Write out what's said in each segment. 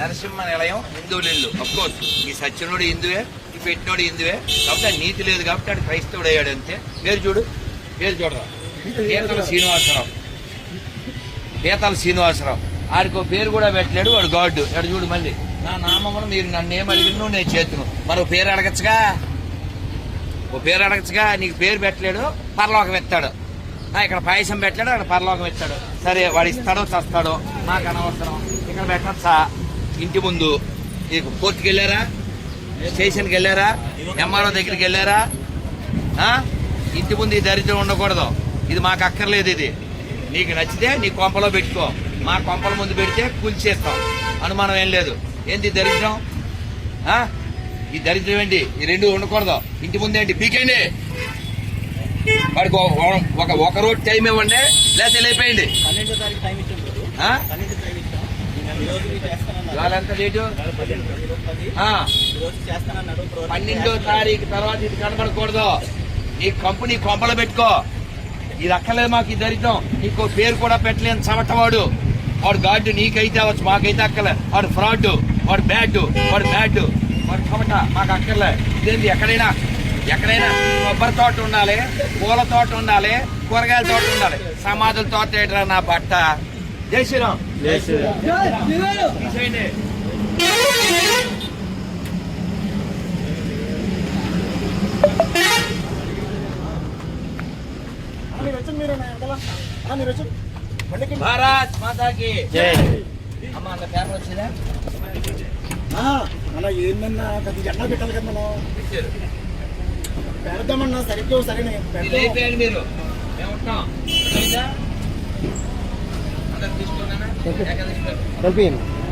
నరసింహ నిలయం హిందువులు ఇల్లు కోర్స్ ఈ సత్యనుడు హిందువే ఈ పెట్టినోడు హిందువే. కాబట్టి ఆ నీతి లేదు కాబట్టి ఆడు క్రైస్తవుడు అయ్యాడు అంతే. పేరు చూడు పేరు చూడరా. పీతల శ్రీనివాసరావు. పీతల శ్రీనివాసరావు. ఆడికి ఒక పేరు కూడా పెట్టలేడు వాడు గాడ్ ఎక్కడ చూడు మళ్ళీ. నా నామమును మీరు నన్ను ఏం అడిగినో నేను చేతును. మరో పేరు అడగచ్చుగా? ఓ పేరు అడగచ్చుగా? నీకు పేరు పెట్టలేడు పరలోకం ఎత్తాడు. ఆ, ఇక్కడ పాయసం పెట్టాడు అక్కడ పరలోకం ఎత్తాడు. సరే వాడు ఇస్తాడో చస్తాడో నాకు అనవసరం. ఇక్కడ పెట్టచ్చా? ఇంటి ముందు నీకు కోర్టుకి వెళ్ళారా? స్టేషన్కి వెళ్ళారా? ఎంఆర్ఓ దగ్గరికి వెళ్ళారా? ఇంటి ముందు ఈ దరిద్రం ఉండకూడదు. ఇది మాకు అక్కర్లేదు ఇది. నీకు నచ్చితే నీ కొంపలో పెట్టుకో. మా కొంపల ముందు పెడితే కూల్చేస్తాం. అనుమానం ఏం లేదు. ఏంది దరిద్రం? ఆ? ఈ దరిద్రం ఏంటి? ఈ రెండు ఉండకూడదు. ఇంటి ముందు ఏంటి? పీకేయండి. వాడికి ఒక- ఒక ఒక రోజు టైం ఇవ్వండి. లేకపోతే లేపేయండి పన్నెండో తారీఖు టైం ఇవాళ ఎంత డేటు పన్నెండు, తారీఖు తర్వాత ఇది కనబడకూడదు. ఈ కంపెనీ కొంపలు పెట్టుకో. ఇది అక్కర్లేదు మాకు ఈ దరిద్రం. నీకు పేరు కూడా పెట్టలేని చవటవాడు వాడు గాడ్డు నీకైతే అవ్వచ్చు మాకైతే అక్కర్లే. వాడు ఫ్రాడ్ వాడు బ్యాడ్ వాడు బ్యాడ్ వాడు చవట మాకు అక్కర్లే. ఇదేంటి ఎక్కడైనా ఎక్కడైనా కొబ్బరి తోట ఉండాలి పూల తోట ఉండాలి కూరగాయల తోట ఉండాలి. సమాధుల తోట ఏంట్రా నా బట్ట? జై శ్రీరామ్. భారత్ మాతాకి. అమ్మ అంత పేపర్ వచ్చిందా? ఏందన్నా అది జెండా పెట్టాలి కదా మనం? పెడదామన్నా సరిగ్గా సరే మీరు.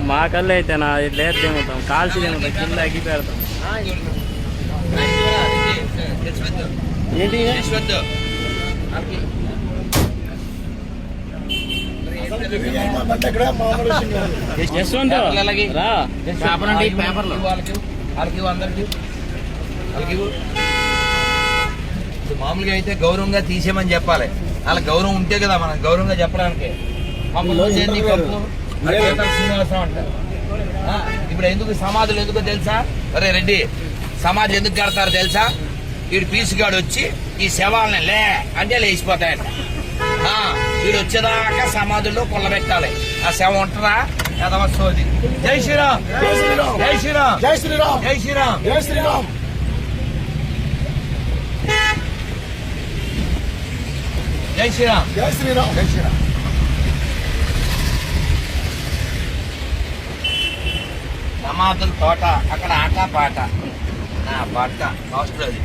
మా కళ్ళు అయితే నా లేదు తిరుగుతాం కాల్చి తిరుగుతాం కింద అగ్గి పెడతాం యశ్వంత్? రా. పేపర్లు మామూలుగా అయితే గౌరవంగా తీసేయమని చెప్పాలి. అలా గౌరవం ఉంటే కదా మనం గౌరవంగా చెప్పడానికి. కప్పు. శ్రీనివాసరావు అంటారు ఇప్పుడు ఎందుకు సమాధులు ఎందుకో తెలుసా? అరే రెడ్డి సమాధులు ఎందుకు కడతారు తెలుసా? వీడు పీసుగాడు వచ్చి ఈ శవాలని లే అంటే లేచిపోతాయంట ఆ, వీడు వచ్చేదాకా సమాధుల్లో కొల్లబెట్టాలి. ఆ శవం ఉంటరా సోది. జై శ్రీరామ్. జై శ్రీరామ్. జై శ్రీరామ్. జై శ్రీరామ్. జై శ్రీరామ్. జై శ్రీరామ్. జై శ్రీరామ్. జై శ్రీరామ్. జై శ్రీరామ్. సమాధుల తోట అక్కడ ఆట పాట. నా పాట లాస్ట్ అది.